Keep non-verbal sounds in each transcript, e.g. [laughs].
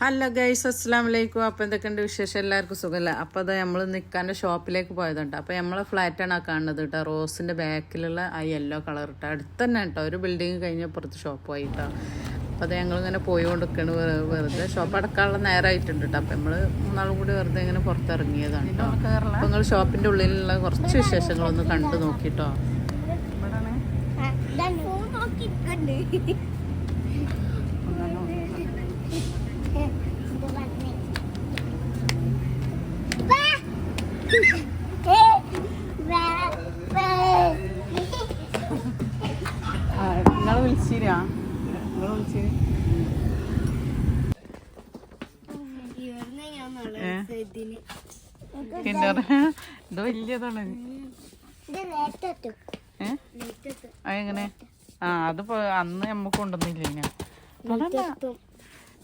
Hello guys അസ്സാം വലൈക്കും അപ്പോൾ എന്തൊക്കെയുണ്ട് വിശേഷം? എല്ലാവർക്കും സുഖമല്ല അപ്പോൾ അത് നമ്മൾ നിൽക്കാന്റെ ഷോപ്പിലേക്ക് പോയതുണ്ട്. അപ്പോൾ നമ്മളെ ഫ്ലാറ്റാണ് ആ കാണുന്നത് കേട്ടോ. റോസിന്റെ ബാക്കിലുള്ള ആ യെല്ലോ കളർ ഇട്ടോ. അടുത്ത് തന്നെ കേട്ടോ. ഒരു ബിൽഡിങ് കഴിഞ്ഞ പുറത്ത് ഷോപ്പ് പോയി കേട്ടോ അപ്പോൾ അത് ഞങ്ങളിങ്ങനെ പോയിക്കൊണ്ടിരിക്കുകയാണ് വെറു- വെറുതെ. ഷോപ്പ് അടക്കാനുള്ള നേരമായിട്ടുണ്ട് കേട്ടോ. അപ്പോൾ നമ്മൾ മൂന്നാളും കൂടി വെറുതെ ഇങ്ങനെ പുറത്തിറങ്ങിയതാണ് കേട്ടോ. അപ്പോൾ നിങ്ങൾ ഷോപ്പിന്റെ ഉള്ളിലുള്ള കുറച്ച് വിശേഷങ്ങളൊന്ന് കണ്ടു നോക്കിട്ടോ. ഏ? അതെങ്ങനെ? ആ അത് അന്ന് നമ്മക്ക് കൊണ്ടുവന്നില്ല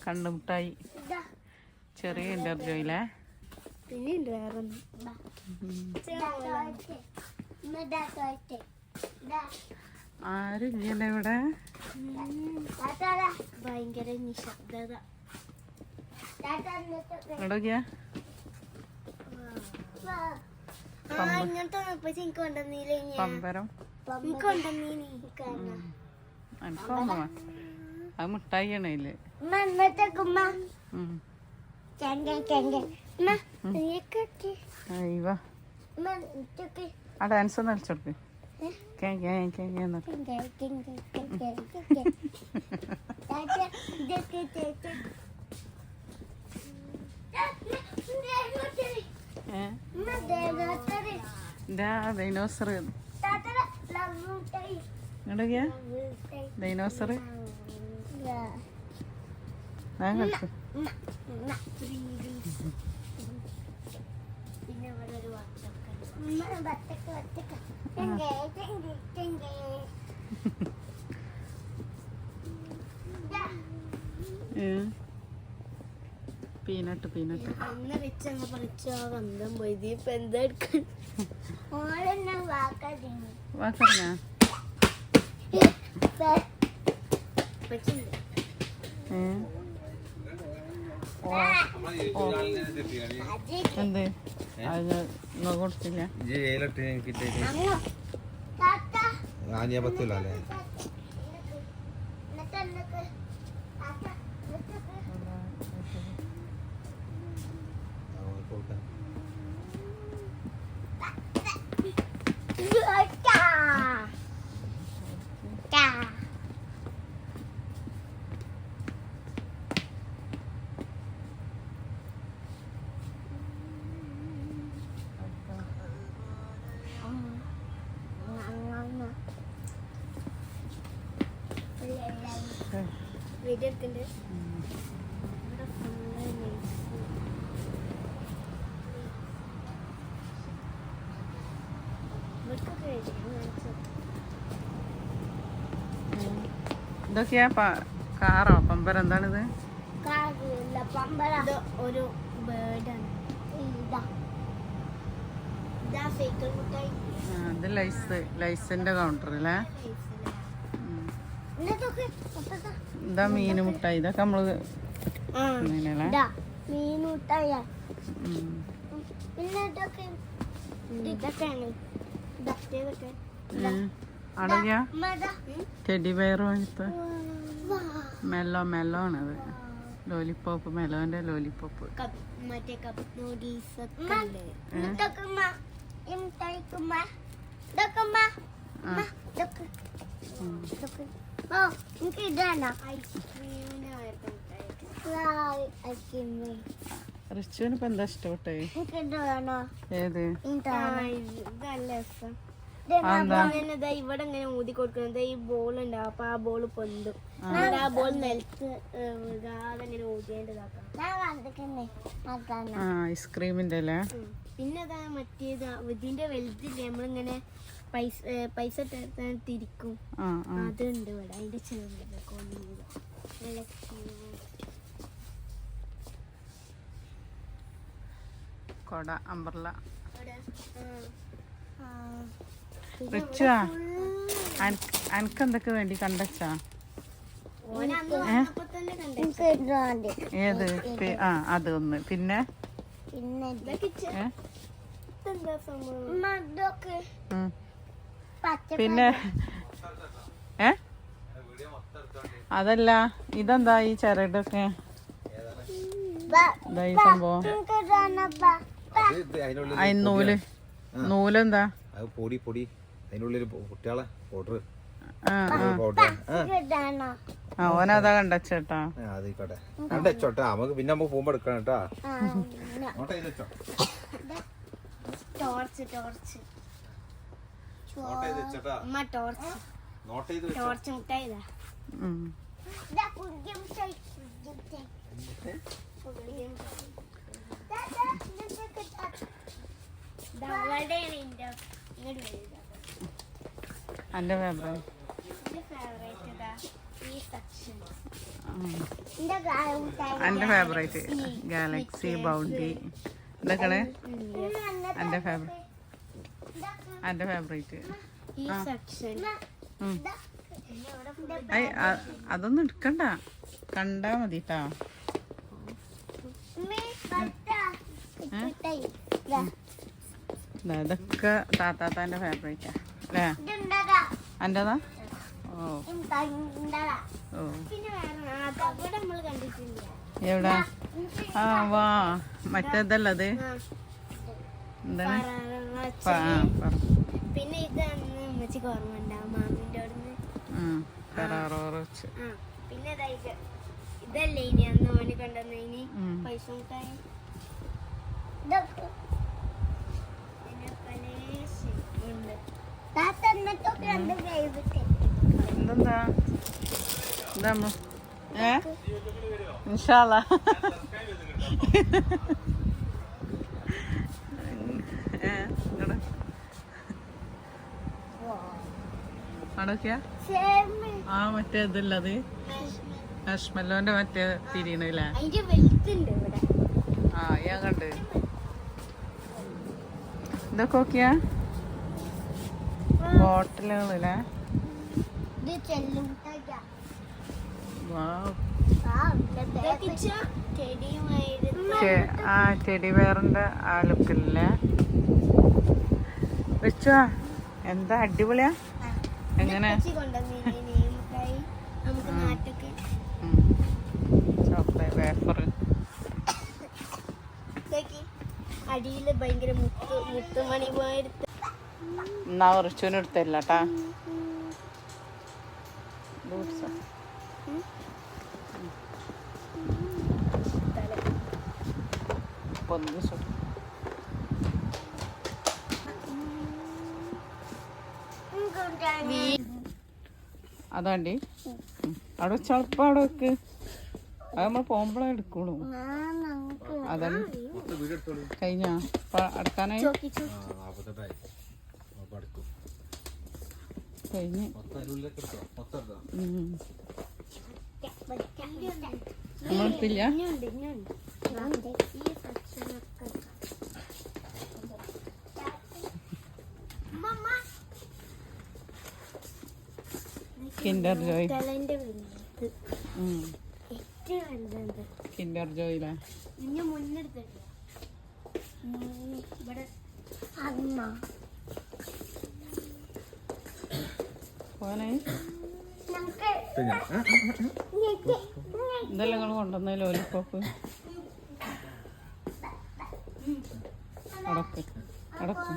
കണ്ടുമുട്ടായി ചെറിയ ഇന്റർവ്യൂ ജോയിലേ? പിന്നെ വേറെ ആരില്ലല്ലോ ഇവിടെ ഭയങ്കര നിശബ്ദത അത് ഉം. ചെങ്ക ചെങ്ക ആ ഡാൻസ് ഒന്ന് കളിച്ചോടുക്ക് ഡൈനോസർ ഞാൻ കളിച്ചു? ഓളെന്നെ പീനട്ട് വാക്കറിഞ്ഞാ എന്ത്? जे ट्रेनिंग किती आणि बघतो लागले വീഡിയോ എടുക്കണ്ട് ഇതൊക്കെയാ കാറോ? പമ്പർ എന്താണിത്? ഒരു ബേർഡാണ്. ഇതാ. ലൈസ് ലൈസിന്റെ കൗണ്ടർ അല്ലേ ഇതാ മീൻ മുട്ടായി. ഇതൊക്കെ നമ്മൾ മീൻ മുട്ടായ. പിന്നെ ഇതൊക്കെ ഇതൊക്കെയാണ്. ഇതൊക്കെ ടെഡി ബെയർ വാങ്ങിത്ത. മെല്ലോ മെല്ലോ ആണത് ലോലിപ്പോപ്പ് മെലോന്റെ ലോലിപ്പോപ്പ് മറ്റേ ഉണ്ട് എനിക്ക് ഇതാണ് റിച്ചുവിന് ഇപ്പൊ എന്താ ഇഷ്ടപ്പെട്ടേ ഏത്? ഇവിടെ ഇങ്ങനെ ഊതി കൊടുക്കുന്നത് ഈ ബോൾ ഉണ്ടാവും അപ്പൊ ആ ബോൾ പൊന്തും. ആ. ബോൾ നിലത്ത് ഊതിയേണ്ടതാക്കാം ആ ഐസ്ക്രീമിന്റെ അല്ലേ. പിന്നെ അതാ മറ്റേതാ ഇതിന്റെ വലുതില്ലേ? നമ്മളിങ്ങനെ പൈസ പൈസ തിരിക്കും. അതുണ്ട് ഇവിടെ അതിന്റെ ചെറുത്. കൊട അമ്പർല അനക്ക് എന്തൊക്കെ വേണ്ടി കണ്ടച്ചാ. ഏത്? ആ അത് ഒന്ന്. പിന്നെ? പിന്നെ പിന്നെ ഏ? അതല്ല ഇതെന്താ ഈ ചരടൊക്കെ? ബാ. ഈ സംഭവം. എനിക്ക് ഇതാണ്? ബാ. ബാ. അത് ഇത് അതിനുള്ളിൽ ആ ഈ നൂൽ. നൂലെന്താ? അത് പൊടി പൊടി. അതിനുള്ളിൽ കുട്ടികളെ പൗഡർ ഓനതാ കണ്ടച്ചേട്ടാ. ആ, അത് കണ്ടോട്ടെ നമുക്ക് പിന്നെ നമുക്ക് പോകുമ്പോ എടുക്കണം കേട്ടോ. ഇത് ടോർച്ച് ടോർച്ച്. നോട്ട് ചെയ്ത് വെച്ചോട്ടാ. നോട്ട് ചെയ്ത് ടോർച്ച് മുട്ടായി. ഇതൊക്കെ എന്റെ ഫേവറേറ്റ് എന്റെ എന്റെ ഗാലക്സി ബൗണ്ടി ഇതൊക്കെയാണ് എന്റെ ഫേവറേറ്റ് എന്റെ ഫേവറേറ്റ് ഈ സെക്ഷൻ അതൊന്നും എടുക്കണ്ട. കണ്ടാ മതി കേട്ടോ ഇതൊക്കെ താത്താത്താന്റെ ഫേവറേറ്റാ അല്ലേ? എന്റെതാ ഓ. ഓ. എവിടെ? ആ വാ. മറ്റേതല്ല അത്? എന്താണ്? പറ. പിന്നെ ഇത് അന്ന് അമ്മച്ചിക്ക് ഓർമ്മ ഉണ്ടാവും മാമിന്റെ അവിടുന്ന്. പിന്നെ ഇതല്ലേ ഇനി അന്ന് ഓന് കൊണ്ടുവന്നതിന്. പൈസ മുട്ടായി എന്താ അമ്മ? ഏ? ഇൻഷാല്ല [laughs] [laughs] ഏ ഇങ്ങട്. അവിടൊക്കെയാ ആ മറ്റേ ഇതല്ലത്. ഹഷ്മല്ലോന്റെ മറ്റേ തിരിയണല്ലേ അതിന്റെ വെളുത്തുണ്ട് ഇവിടെ. ആ ഞാൻ കണ്ട്. ഇതൊക്കെ നോക്കിയാ? ബോട്ടിലുകളല്ലേ ആ ടെഡി വെയറിന്റെ ആ ലുക്കില്ലേ വെച്ചോ. എന്താ അടിപൊളിയാ? എങ്ങനെ? ചോക്ലേറ്റ് വേഫർ അടിയിൽ ഭയങ്കര മുത്ത് മുത്തുമണി പോയെടുത്ത് എന്നാ റിച്ചുവിന് എടുത്തരില്ല കേട്ടാ പൊന്തിച്ചു അതാണ്ടി. അവിടെ വെച്ചളപ്പം അവിടെ വെക്ക്. അത് നമ്മൾ പോകുമ്പോഴേ എടുക്കുള്ളൂ. അതല്ല കഴിഞ്ഞ? അടുക്കാനായി? കഴിഞ്ഞാ. നമ്മളെടുത്തില്ല? കിൻഡർ ജോയ് കിൻഡർ ജോയിലെ പോനെ ഇതെല്ലാം നിങ്ങൾ കൊണ്ടുവന്ന ലോലിപ്പോപ്പ് അടക്ക്. അടക്ക്.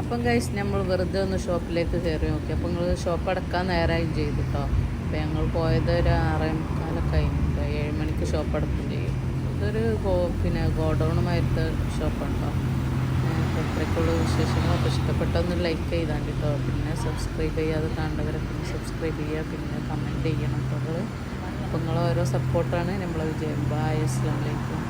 അപ്പം കഴിച്ച് നമ്മൾ വെറുതെ ഒന്ന് ഷോപ്പിലേക്ക് കയറി നോക്കി. അപ്പം നിങ്ങൾ ഷോപ്പ് അടക്കാൻ നേരമായും ചെയ്തു കേട്ടോ അപ്പം ഞങ്ങൾ പോയത് ഒരു ആറേ മുക്കാലൊക്കെ കഴിഞ്ഞിട്ട് ഏഴ് മണിക്ക് ഷോപ്പ് അടക്കും ചെയ്യും ഇതൊരു ഗോ പിന്നെ ഗോഡൗണുമായിട്ട് ഷോപ്പാണ് കേട്ടോ അത്രയ്ക്കുള്ള വിശേഷങ്ങളൊക്കെ ഇഷ്ടപ്പെട്ടൊന്ന് ലൈക്ക് ചെയ്താണ്ട് കേട്ടോ പിന്നെ സബ്സ്ക്രൈബ് ചെയ്യാതെ കാണുന്നവരൊക്കെ സബ്സ്ക്രൈബ് ചെയ്യുക. പിന്നെ കമന്റ് ചെയ്യണം കേട്ടോ അപ്പം ഓരോ സപ്പോർട്ടാണ് നമ്മളെ വിജയം. ബായ് അസ്ലാം വലൈക്കും